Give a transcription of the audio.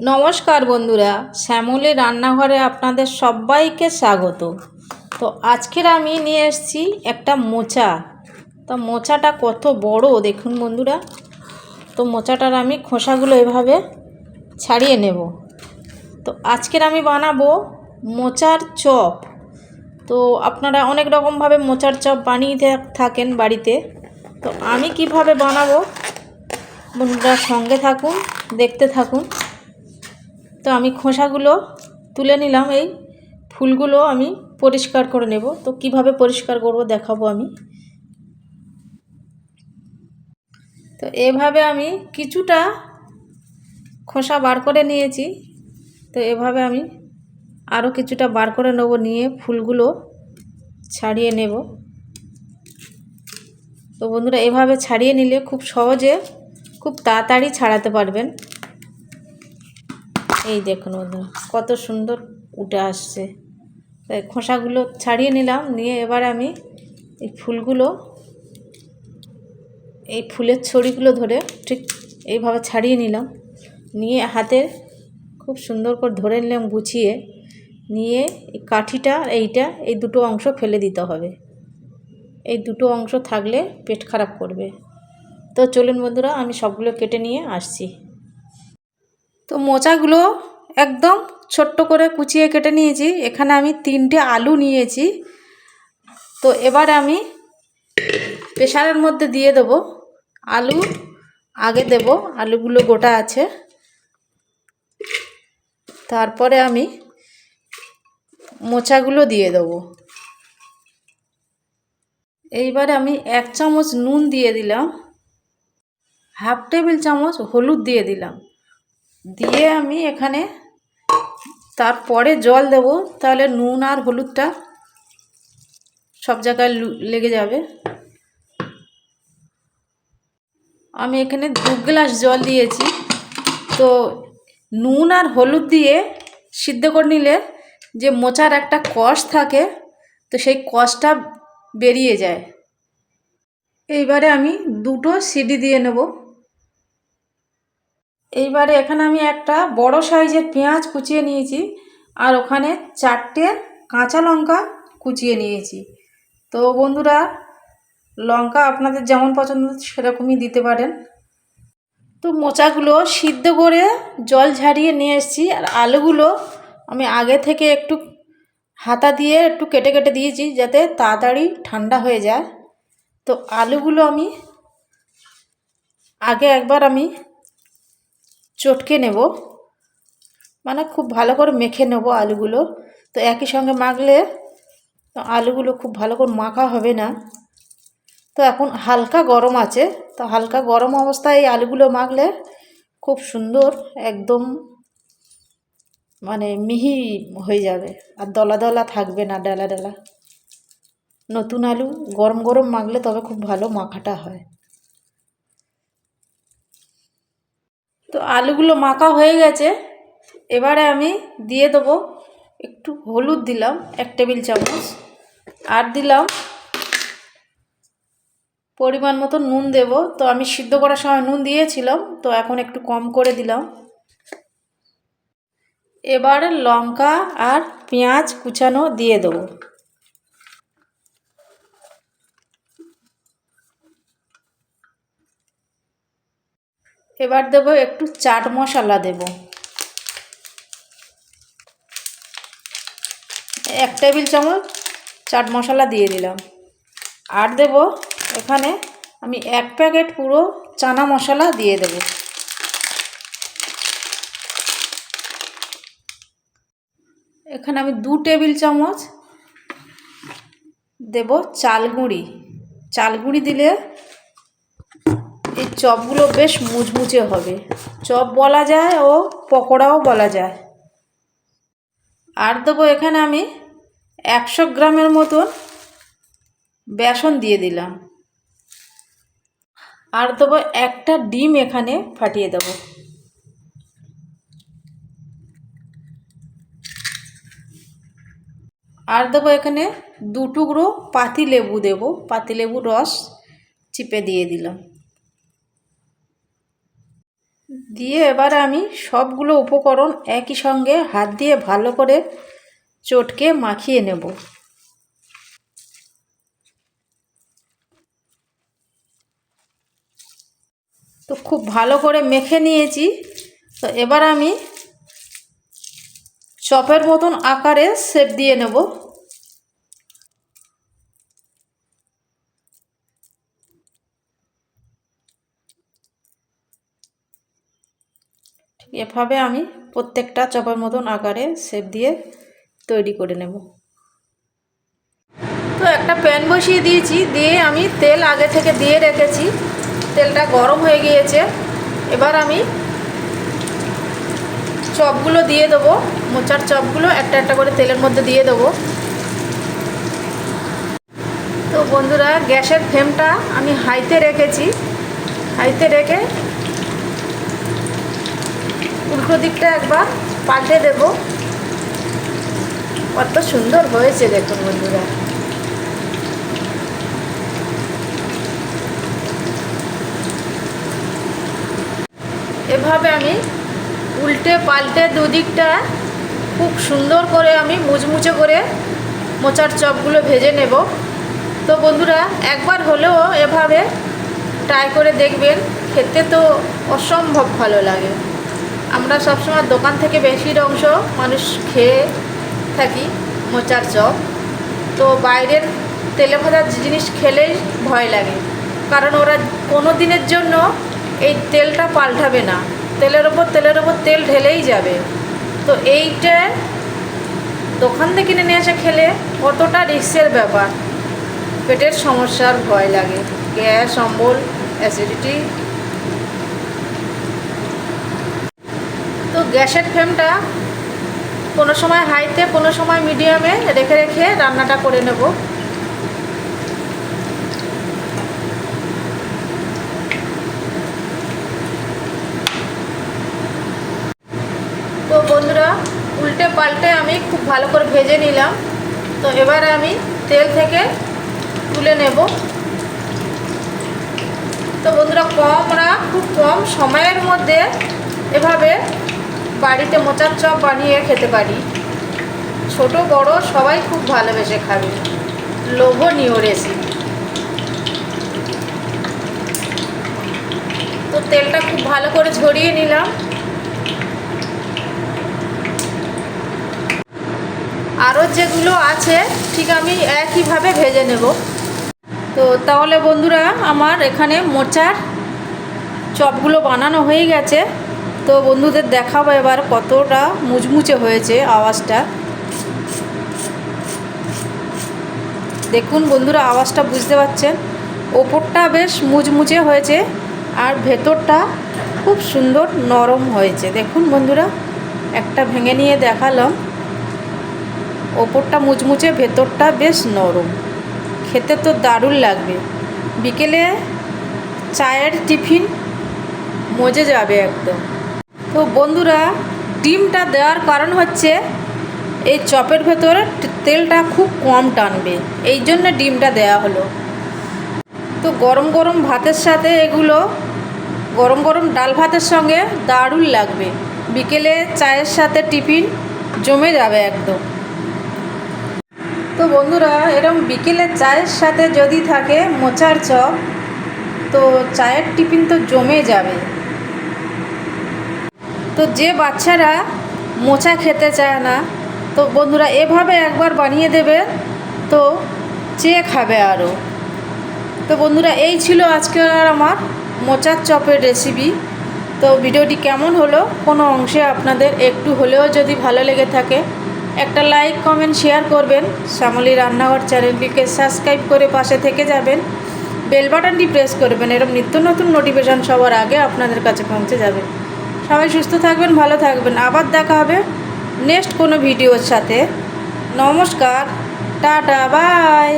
নমস্কার বন্ধুরা শ্যামলের রান্নাঘরে আপনাদের সবাইকে স্বাগত। তো আজকের আমি নিয়ে এসেছি একটা মোচা। তো মোচাটা কত বড় দেখুন বন্ধুরা। তো মোচাটার আমি খোসাগুলো এভাবে ছাড়িয়ে নেব। তো আজকের আমি বানাবো মোচার চপ। তো আপনারা অনেক রকমভাবে মোচার চপ বানিয়ে থাকেন বাড়িতে। তো আমি কীভাবে বানাবো বন্ধুরা সঙ্গে থাকুন, দেখতে থাকুন। তো আমি খোসাগুলো তুলে নিলাম, এই ফুলগুলো আমি পরিষ্কার করে নেব। তো কীভাবে পরিষ্কার করব দেখাবো আমি। তো এভাবে আমি কিছুটা খোসা বার করে নিয়েছি। তো এভাবে আমি আরও কিছুটা বার করে নেব, নিয়ে ফুলগুলো ছাড়িয়ে নেব। তো বন্ধুরা, এভাবে ছাড়িয়ে নিলে খুব সহজে খুব তাড়াতাড়ি ছাড়াতে পারবেন। এই দেখুন বন্ধুরা, কত সুন্দর উঠে আসছে। তাই খোসাগুলো ছাড়িয়ে নিলাম, নিয়ে এবার আমি এই ফুলগুলো, এই ফুলের ছড়িগুলো ধরে ঠিক এইভাবে ছাড়িয়ে নিলাম। নিয়ে হাতে খুব সুন্দর করে ধরে নিলাম গুছিয়ে, নিয়ে এই কাঠিটা এইটা, এই দুটো অংশ ফেলে দিতে হবে। এই দুটো অংশ থাকলে পেট খারাপ করবে। তো চলুন বন্ধুরা, আমি সবগুলো কেটে নিয়ে আসছি। তো মোচাগুলো একদম ছোট্ট করে কুচিয়ে কেটে নিয়েছি। এখানে আমি তিনটে আলু নিয়েছি। তো এবার আমি প্রেশারের মধ্যে দিয়ে দেব আলু। আগে দেব আলুগুলো গোটা আছে। তারপরে আমি মোচাগুলো দিয়ে দেবো। এইবারে আমি এক চামচ নুন দিয়ে দিলাম। হাফ টেবিল চামচ হলুদ দিয়ে দিলাম। দিয়ে আমি এখানে তারপরে জল দেব, তাহলে নুন আর হলুদটা সব জায়গায় লেগে যাবে। আমি এখানে দু গ্লাস জল দিয়েছি। তো নুন আর হলুদ দিয়ে সিদ্ধ করে নিলে যে মোচার একটা কষ থাকে, তো সেই কষটা বেরিয়ে যায়। এইবারে আমি দুটো সিডি দিয়ে নেব। এইবারে এখানে আমি একটা বড় সাইজের পেঁয়াজ কুচিয়ে নিয়েছি, আর ওখানে চারটে কাঁচা লঙ্কা কুচিয়ে নিয়েছি। তো বন্ধুরা, লঙ্কা আপনাদের যেমন পছন্দ সেরকমই দিতে পারেন। তো মোচাগুলো সিদ্ধ করে জল ঝারিয়ে নিয়ে এসেছি, আর আলুগুলো আমি আগে থেকে একটু হাতা দিয়ে একটু কেটে কেটে দিয়েছি যাতে তাড়াতাড়ি ঠান্ডা হয়ে যায়। তো আলুগুলো আমি আগে একবার আমি চটকে নেব। মানে খুব ভালো করে মেখে নেব আলুগুলো। তো একই সঙ্গে মাখলে আলুগুলো খুব ভালো করে মাখা হবে না। তো এখন হালকা গরম আছে। তো হালকা গরম অবস্থায় এই আলুগুলো মাখলে খুব সুন্দর, একদম মানে মিহি হয়ে যাবে। আর দলা দলা থাকবে না, ডালা ডালা। নতুন আলু গরম গরম মাখলে তবে খুব ভালো মাখাটা হয়। তো আলুগুলো মাখা হয়ে গেছে। এবারে আমি দিয়ে দেবো একটু হলুদ দিলাম, এক টেবিল চামচ। আর দিলাম পরিমাণ মতো নুন দেব। তো আমি সিদ্ধ করার সময় নুন দিয়েছিলাম, তো এখন একটু কম করে দিলাম। এবার লঙ্কা আর পেঁয়াজ কুচানো দিয়ে দেবো। এবার দেবো একটু চাট মশলা দেব। এক টেবিল চামচ চাট মশলা দিয়ে দিলাম। আর দেব এখানে আমি এক প্যাকেট পুরো চানা মশলা দিয়ে দেব। এখানে আমি দু টেবিল চামচ দেব চাল গুঁড়ি। চাল গুঁড়ি দিলে চপগুলো বেশ মুচমুচে হবে। চপ বলা যায় ও পকোড়াও বলা যায়। আর দেবো এখানে আমি একশো গ্রামের মতন বেসন দিয়ে দিলাম। আর দেবো একটা ডিম এখানে ফাটিয়ে দেবো। আর দেবো এখানে দু টুকরো পাতি লেবু দেবো। পাতি লেবুর রস চিপে দিয়ে দিলাম। দিয়ে এবার আমি সবগুলো উপকরণ একই সঙ্গে হাত দিয়ে ভালো করে চটকে মাখিয়ে নেব। তো খুব ভালো করে মেখে নিয়েছি। তো এবার আমি চপের মতন আকারে শেপ দিয়ে নেব। এভাবে আমি প্রত্যেকটা চপের মতন আকারে শেপ দিয়ে তৈরি করে নেব। তো একটা প্যান বসিয়ে দিয়েছি, দিয়ে আমি তেল আগে থেকে দিয়ে রেখেছি। তেলটা গরম হয়ে গিয়েছে। এবার আমি চপগুলো দিয়ে দেবো। মোচার চপগুলো একটা একটা করে তেলের মধ্যে দিয়ে দেবো। তো বন্ধুরা, গ্যাসের ফ্লেমটা আমি হাইতে রেখেছি। হাইতে রেখে উল্টো দিকটা একবার পাল্টে দেব। কত সুন্দর হয়েছে দেখুন বন্ধুরা। এভাবে আমি উল্টে পাল্টে দুদিকটা খুব সুন্দর করে আমি মুচমুচে করে মোচার চপগুলো ভেজে নেব। তো বন্ধুরা, একবার হলেও এভাবে ট্রাই করে দেখবেন, খেতে তো অসম্ভব ভালো লাগে। আমরা সবসময় দোকান থেকে বেশির অংশ মানুষ খেয়ে থাকি, মোচার চপ। তো বাইরের তেলে ভাজা জিনিস খেলেই ভয় লাগে। কারণ ওরা কোনো দিনের জন্য এই তেলটা পাল্টাবে না। তেলের ওপর তেলের ওপর তেল ঢেলেই যাবে। তো এইটা দোকান থেকে কিনে নিয়ে এসে খেলে কতটা রিক্সের ব্যাপার। পেটের সমস্যার ভয় লাগে। গ্যাস, অম্বল, অ্যাসিডিটি তো গ্যাসের ফ্লেমটা কোনো সময় হাইতে, কোনো সময় মিডিয়ামে রেখে রেখে রান্নাটা করে নেব। তো বন্ধুরা, উল্টে পাল্টে আমি খুব ভালো করে ভেজে নিলাম। তো এবারে আমি তেল থেকে তুলে নেব। তো বন্ধুরা, কম কমরা খুব কম সময়ের মধ্যে এভাবে বাড়িতে মোচার চপ বানিয়ে খেতে পারি। ছোট, বড়, সবাই খুব ভালোবেসে খাবে। লোভনীয় রেসিপি তো তেলটা খুব ভালো করে ঝরিয়ে নিলাম। আরও যেগুলো আছে, ঠিক আমি একইভাবে ভেজে নেব। তো তাহলে বন্ধুরা, আমার এখানে মোচার চপগুলো বানানো হয়ে গেছে। তো বন্ধুদের দেখাবো এবার কতটা মুচমুচে হয়েছে আওয়াজটা। দেখুন বন্ধুরা, আওয়াজটা বুঝতে পারছেন ওপরটা বেশ মুচমুচে হয়েছে আর ভেতরটা খুব সুন্দর নরম হয়েছে। দেখুন বন্ধুরা, একটা ভেঙে নিয়ে দেখালাম। ওপরটা মুচমুচে, ভেতরটা বেশ নরম। খেতে তো দারুণ লাগবে। বিকেলে চায়ের টিফিন মজে যাবে একদম। তো বন্ধুরা, ডিমটা দেওয়ার কারণ হচ্ছে এই চপের ভেতরে তেলটা খুব কম টানবে। এই জন্য ডিমটা দেওয়া হলো। তো গরম গরম ভাতের সাথে এগুলো, গরম গরম ডাল ভাতের সঙ্গে দারুণ লাগবে। বিকেলে চায়ের সাথে টিফিন জমে যাবে একদম। তো বন্ধুরা এরকম বিকেলে চায়ের সাথে যদি থাকে মোচার চপ, তো চায়ের টিফিন তো জমে যাবে। তো যে বাচ্চারা মোচা খেতে চায় না, তো বন্ধুরা এভাবে একবার বানিয়ে দেবে, তো চেয়ে খাবে আরও তো বন্ধুরা এই ছিল আজকের আমার মোচার চপের রেসিপি তো ভিডিওটি কেমন হলো কোনো অংশে আপনাদের একটু হলেও যদি ভালো লেগে থাকে, একটা লাইক কমেন্ট শেয়ার করবেন। শ্যামলি রান্নাঘর চ্যানেলটিকে সাবস্ক্রাইব করে পাশে থেকে যাবেন। বেল বাটনটি প্রেস করবেন এরকম নিত্য নতুন নোটিফিকেশান সবার আগে আপনাদের কাছে পৌঁছে যাবে। সবাই সুস্থ থাকবেন, ভালো থাকবেন। আবার দেখা হবে নেক্সট কোনো ভিডিওর সাথে। নমস্কার, টাটা, বাই।